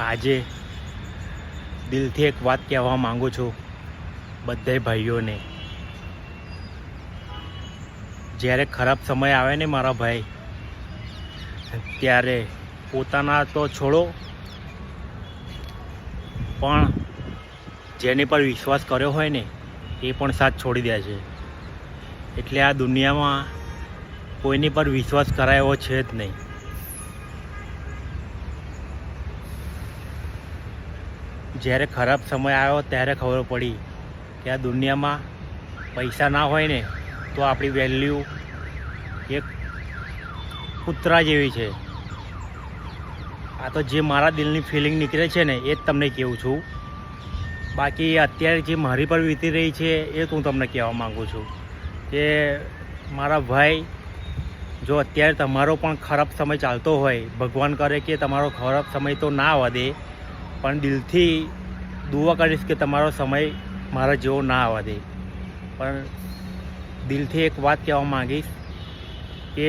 આજે દિલથી એક વાત કહેવા માંગુ છું બધાય ભાઈઓને. જ્યારે ખરાબ સમય આવે ને મારા ભાઈ, ત્યારે પોતાના તો છોડો, પણ જેની પર વિશ્વાસ કર્યો હોય ને, એ પણ સાથ છોડી દે છે. એટલે આ દુનિયામાં કોઈની પર વિશ્વાસ કરાય છે જ નહીં. જ્યારે ખરાબ સમય આવ્યો ત્યારે ખબર પડી કે આ દુનિયામાં પૈસા ના હોય ને, તો આપણી વેલ્યુ એક કૂતરા જેવી છે. આ તો જે મારા દિલની ફિલિંગ નીકળે છે ને, એ જ તમને કહું છું. બાકી અત્યારે જે મારી પર વીતી રહી છે, એ હું તમને કહેવા માગું છું કે મારા ભાઈ જો અત્યારે તમારો પણ ખરાબ સમય ચાલતો હોય, ભગવાન કરે કે તમારો ખરાબ સમય તો ના દે પણ દિલથી દુઆ કરીશ કે તમારો સમય મારા જેવો ના આવવા દે. પણ દિલથી એક વાત કહેવા માંગીશ કે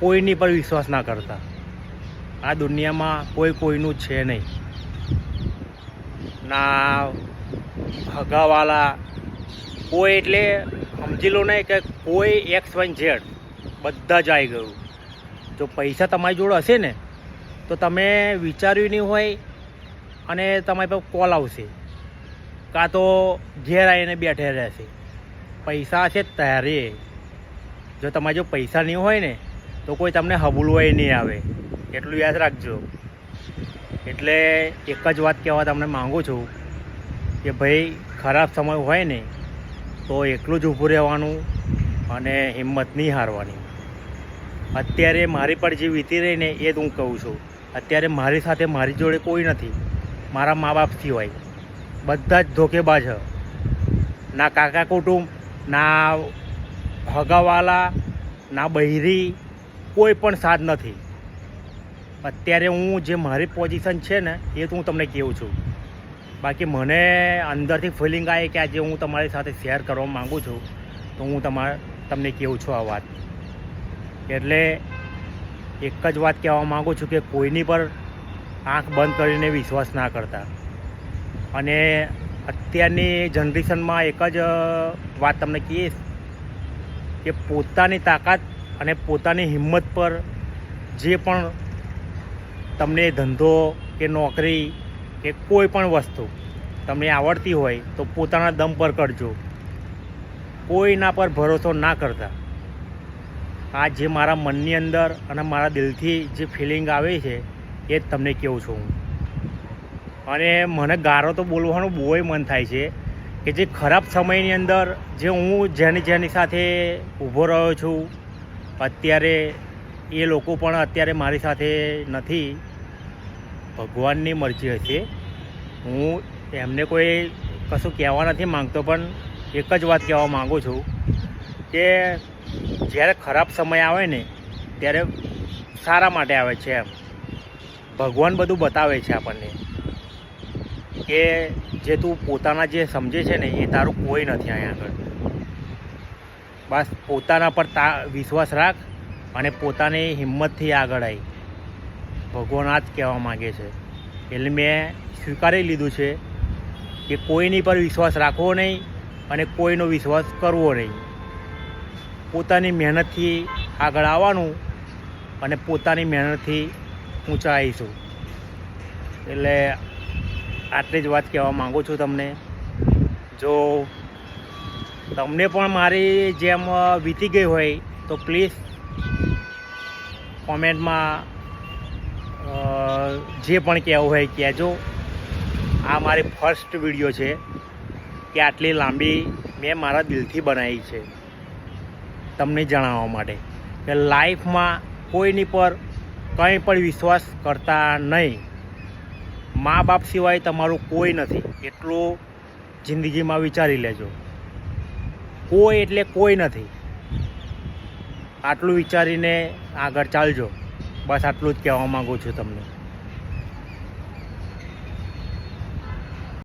કોઈની પર વિશ્વાસ ના કરતા. આ દુનિયામાં કોઈ કોઈનું છે નહીં. ના હગાવાલા, કોઈ એટલે સમજી લો નહીં કે કોઈ એક્સ વાય ઝેડ બધા જ આવી ગયું. જો પૈસા તમારી જોડે હશે ને, તો તમે વિચાર્યું નહીં હોય અને તમારી પાસે કોલ આવશે. કાં તો ઘેર આવીને બેઠે રહેશે. પૈસા છે ત્યારે જો તમારે જો પૈસા નહીં હોય ને, તો કોઈ તમને હબુલવાય નહીં આવે. એટલું યાદ રાખજો. એટલે એક જ વાત કહેવા તમને માગું છું કે ભાઈ, ખરાબ સમય હોય ને, તો એકલું જ ઊભું રહેવાનું અને હિંમત નહીં હારવાની. અત્યારે મારી પર જે વીતી રહી ને, એ જ હું કહું છું. અત્યારે મારી સાથે મારી જોડે કોઈ નથી. મારા મા બાપથી હોય. બધા જ ધોકેબાજ ના કાકા કુટુંબ, ના હગાવાલા, ના બૈરી, કોઈ પણ સાથ નથી. અત્યારે હું જે મારી પોઝિશન છે ને, એ તો હું તમને કહું છું. બાકી મને અંદરથી ફિલિંગ આવી કે આજે હું તમારી સાથે શેર કરવા માગું છું, તો હું તમારે તમને કહું છું આ વાત. એટલે એક જ વાત કહેવા માગું છું કે કોઈની પર આંખ બંધ કરીને વિશ્વાસ ના કરતા. અને અત્યારની જનરેશનમાં એક જ વાત તમને કહીશ કે પોતાની તાકાત અને પોતાની હિંમત પર જે પણ તમને ધંધો કે નોકરી કે કોઈ પણ વસ્તુ તમને આવડતી હોય તો પોતાના દમ પર કરજો. કોઈના પર ભરોસો ના કરતા. આ જે મારા મનની અંદર અને મારા દિલથી જે ફિલિંગ આવે છે એ જ તમને કહું છું અને મને ગારો તો બોલવાનું બહુ મન થાય છે કે જે ખરાબ સમયની અંદર જે હું જેની જેની સાથે ઊભો રહ્યો છું, અત્યારે એ લોકો પણ અત્યારે મારી સાથે નથી. ભગવાનની મરજી હશે. હું એમને કોઈ કશું કહેવા નથી માંગતો, પણ એક જ વાત કહેવા માગું છું કે જ્યારે ખરાબ સમય આવે ને, ત્યારે સારા માટે આવે છે એમ. ભગવાન બધું બતાવે છે આપણને. કે જે તું પોતાના જે સમજે છે ને, એ તારું કોઈ નથી અહીંયા આગળ. બસ પોતાના પર તા, વિશ્વાસ રાખ અને પોતાની હિંમતથી આગળ આવી ભગવાન આ જ કહેવા માગે છે. એટલે મેં સ્વીકારી લીધું છે કે કોઈની પર વિશ્વાસ રાખવો નહીં અને કોઈનો વિશ્વાસ કરવો નહીં. પોતાની મહેનતથી આગળ આવવાનું અને પોતાની મહેનતથી ઊંચા આવીશું એટલે આટલી જ વાત કહેવા માગું છું તમને. જો તમને પણ મારી જેમ વીતી ગઈ હોય, તો પ્લીઝ કોમેન્ટમાં જે પણ કહેવું હોય કહેજો. આ મારી ફર્સ્ટ વીડિયો છે કે આટલી લાંબી મેં મારા દિલથી બનાવી છે. તમને જણાવવા માટે. કે લાઈફમાં કોઈની પર કંઈ પણ વિશ્વાસ કરતા નહીં. મા બાપ સિવાય તમારું કોઈ નથી. એટલું જિંદગીમાં વિચારી લેજો. કોઈ એટલે કોઈ નથી. આટલું વિચારીને આગળ ચાલજો. બસ આટલું જ કહેવા માગું છું તમને.